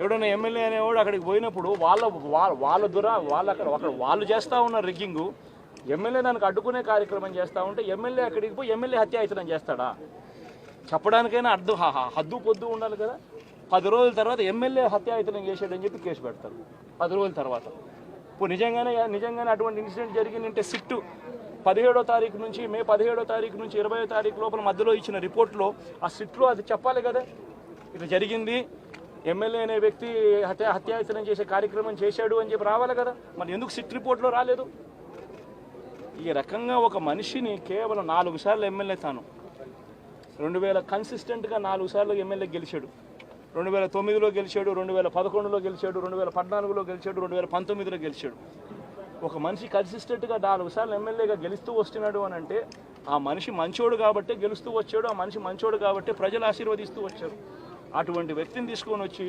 ఎవడైనా ఎమ్మెల్యే అనేవాడు అక్కడికి పోయినప్పుడు వాళ్ళ వాళ్ళ వాళ్ళ దుర వాళ్ళు అక్కడ అక్కడ వాళ్ళు చేస్తూ ఉన్న రిగ్గింగు ఎమ్మెల్యే దానికి అడ్డుకునే కార్యక్రమం చేస్తూ ఉంటే ఎమ్మెల్యే అక్కడికి పోయి ఎమ్మెల్యే హత్యాయతనం చేస్తాడా? చెప్పడానికైనా అడ్డు హద్దు పొద్దు ఉండాలి కదా. పది రోజుల తర్వాత ఎమ్మెల్యే హత్యాయతనం చేశాడని చెప్పి కేసు పెడతారు. పది రోజుల తర్వాత. ఇప్పుడు నిజంగానే నిజంగానే అటువంటి ఇన్సిడెంట్ జరిగిందంటే సిట్టు. పదిహేడో తారీఖు నుంచి మే పదిహేడో తారీఖు నుంచి ఇరవై తారీఖు లోపల మధ్యలో ఇచ్చిన రిపోర్ట్లో ఆ సిట్లో అది చెప్పాలి కదా. ఇది జరిగింది ఎమ్మెల్యే అనే వ్యక్తి హత్య హత్యాయతనం చేసే కార్యక్రమం చేశాడు అని చెప్పి రావాలి కదా. మరి ఎందుకు సిట్ రిపోర్ట్లో రాలేదు? ఈ రకంగా ఒక మనిషిని కేవలం నాలుగు సార్లు ఎమ్మెల్యే తాను. రెండు వేల కన్సిస్టెంట్గా నాలుగు సార్లు ఎమ్మెల్యే గెలిచాడు. రెండు వేల తొమ్మిదిలో గెలిచాడు రెండు వేల పదకొండులో గెలిచాడు రెండు వేల పద్నాలుగులో గెలిచాడు రెండు వేల పంతొమ్మిదిలో గెలిచాడు. ఒక మనిషి కన్సిస్టెంట్గా నాలుగు సార్లు ఎమ్మెల్యేగా గెలుస్తూ వస్తున్నాడు అని అంటే ఆ మనిషి మంచోడు కాబట్టే గెలుస్తూ వచ్చాడు ఆ మనిషి మంచోడు కాబట్టే ప్రజలు ఆశీర్వదిస్తూ వచ్చారు. అటువంటి వ్యక్తిని తీసుకొని వచ్చి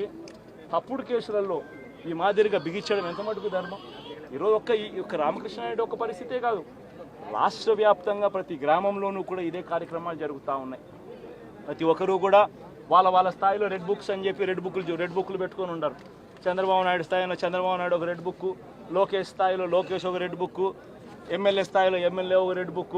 తప్పుడు కేసులలో ఈ మాదిరిగా బిగించడం ఎంత మటుకు ధర్మం? ఈరోజు ఒక్క ఈ ఒక్క నాయుడు ఒక పరిస్థితే కాదు. రాష్ట్ర వ్యాప్తంగా ప్రతి గ్రామంలోనూ కూడా ఇదే కార్యక్రమాలు జరుగుతూ ఉన్నాయి. ప్రతి ఒక్కరూ కూడా వాళ్ళ వాళ్ళ స్థాయిలో రెడ్ బుక్స్ అని చెప్పి రెడ్ బుక్లు రెడ్ బుక్లు పెట్టుకొని ఉండరు. చంద్రబాబు నాయుడు స్థాయిలో చంద్రబాబు నాయుడు ఒక రెడ్ బుక్ లోకేష్ స్థాయిలో లోకేష్ ఒక రెడ్ బుక్ ఎమ్మెల్యే స్థాయిలో ఎమ్మెల్యే ఒక రెడ్ బుక్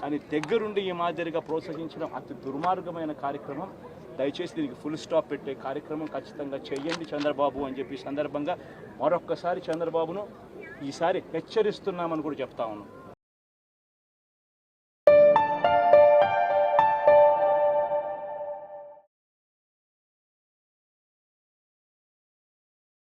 కానీ దగ్గరుండి ఈ మాదిరిగా ప్రోత్సహించడం అతి దుర్మార్గమైన కార్యక్రమం. దయచేసి దీనికి ఫుల్ స్టాప్ పెట్టే కార్యక్రమం ఖచ్చితంగా చేయండి చంద్రబాబు అని చెప్పి సందర్భంగా మరొక్కసారి చంద్రబాబును ఈసారి హెచ్చరిస్తున్నామని కూడా చెప్తా ఉన్నాం.